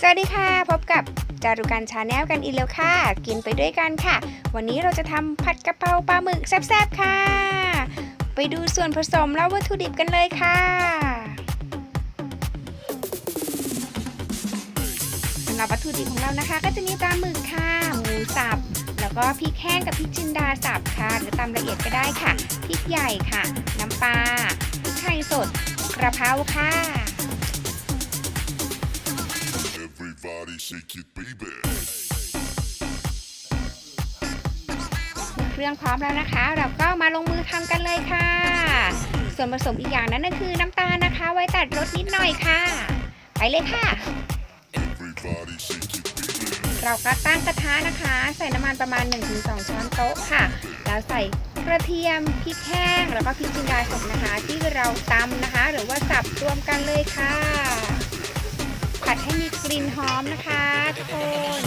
สวัสดีค่ะ พบกับจารุกันชาแนลกันอีกแล้วค่ะ กินไปด้วยกันค่ะ วันนี้เราจะทำผัดกะเพราปลาหมึกแซ่บๆค่ะ ไปดูส่วนผสมและวัตถุดิบกันเลยค่ะสำหรับวัตถุดิบของเรานะคะ ก็จะมีปลาหมึกค่ะ หมูสับ แล้วก็พริกแห้งกับพริกจินดาสับค่ะหรือตำละเอียดก็ได้ค่ะพริกใหญ่ค่ะ น้ำปลาพริกไทยสดกระเพราค่ะ shake it, baby. เครื่องพร้อมแล้วนะคะ เราก็มาลงมือทำกันเลยค่ะ ส่วนผสมอีกอย่างนั้นก็คือน้ำตาลนะคะ ไว้ตัดรสนิดหน่อยค่ะ ไปเลยค่ะ Everybody shake it, baby. เราก็ตั้งกระทะนะคะ ใส่น้ำมันประมาณ 1-2 ช้อนโต๊ะค่ะ แล้วใส่กระเทียมพริกแห้ง แล้วก็พริกจินดาสดนะคะ ที่เราตำนะคะ หรือว่าสับรวมกันเลยค่ะ ผัดให้มีกลิ่นหอมนะคะทุกคน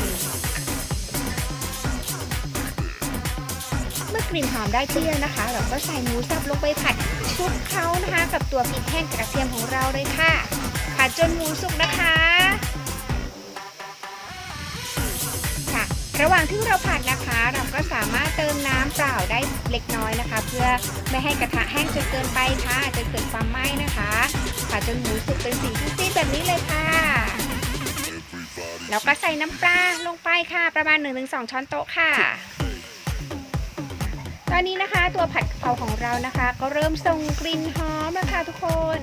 เมื่อกลิ่นหอมได้ที่แล้วนะคะ เราก็ใส่หมูสับลงไปผัดคลุกเคล้านะคะ กับตัวพริกแห้งกระเทียมของเราเลยค่ะ ผัดจนหมูสุกนะคะค่ะระหว่างที่เราผัดนะคะ เราก็สามารถเติมน้ำเปล่าได้เล็กน้อยนะคะ เพื่อไม่ให้กระทะแห้งจนเกินไปค่ะจนเกิดความไหม้นะคะผัดจนหมูสุกเป็นสีซีดแบบนี้เลยค่ะ แล้วก็ใส่น้ำปลาลงไปค่ะ ประมาณ 1-2 ช้อนโต๊ะค่ะ ตอนนี้นะคะตัวผัดกะเพราของเรานะคะ ก็เริ่มส่งกลิ่นหอมแล้วค่ะทุกคน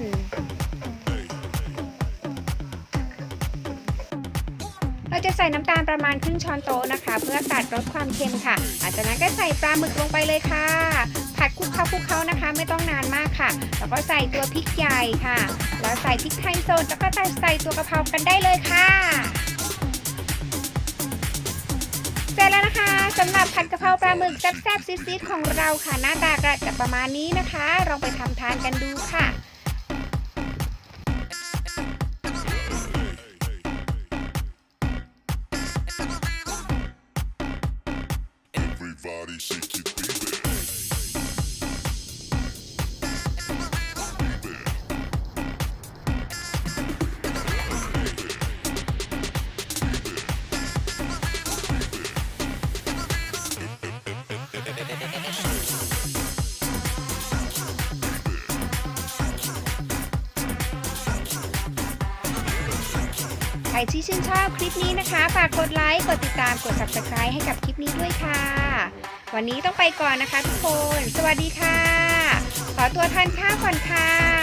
เราจะใส่น้ำตาลประมาณครึ่งช้อนโต๊ะนะคะ เพื่อตัดรสความเค็มค่ะหลังจากนั้นก็ใส่ปลาหมึกลงไปเลยค่ะ ผัดคลุกเคล้าคลุกเคล้านะคะ ไม่ต้องนานมากค่ะ แล้วก็ใส่ตัวพริกใหญ่ค่ะ แล้วใส่พริกไทยสดแล้วก็ใส่ตัวกะเพรากันได้เลยค่ะ นะคะสำหรับผัดกะเพราปลาหมึกแซ่บๆซีดๆของเราค่ะ หน้าตาก็จะประมาณนี้นะคะลองไปทำทานกันดูค่ะ Body shake it. ใครที่ชื่นชอบคลิปนี้นะคะ ฝากกดไลค์ กดติดตาม กด subscribe ให้กับคลิปนี้ด้วยค่ะ วันนี้ต้องไปก่อนนะคะทุกคน สวัสดีค่ะ ขอตัวทานข้าวก่อนค่ะ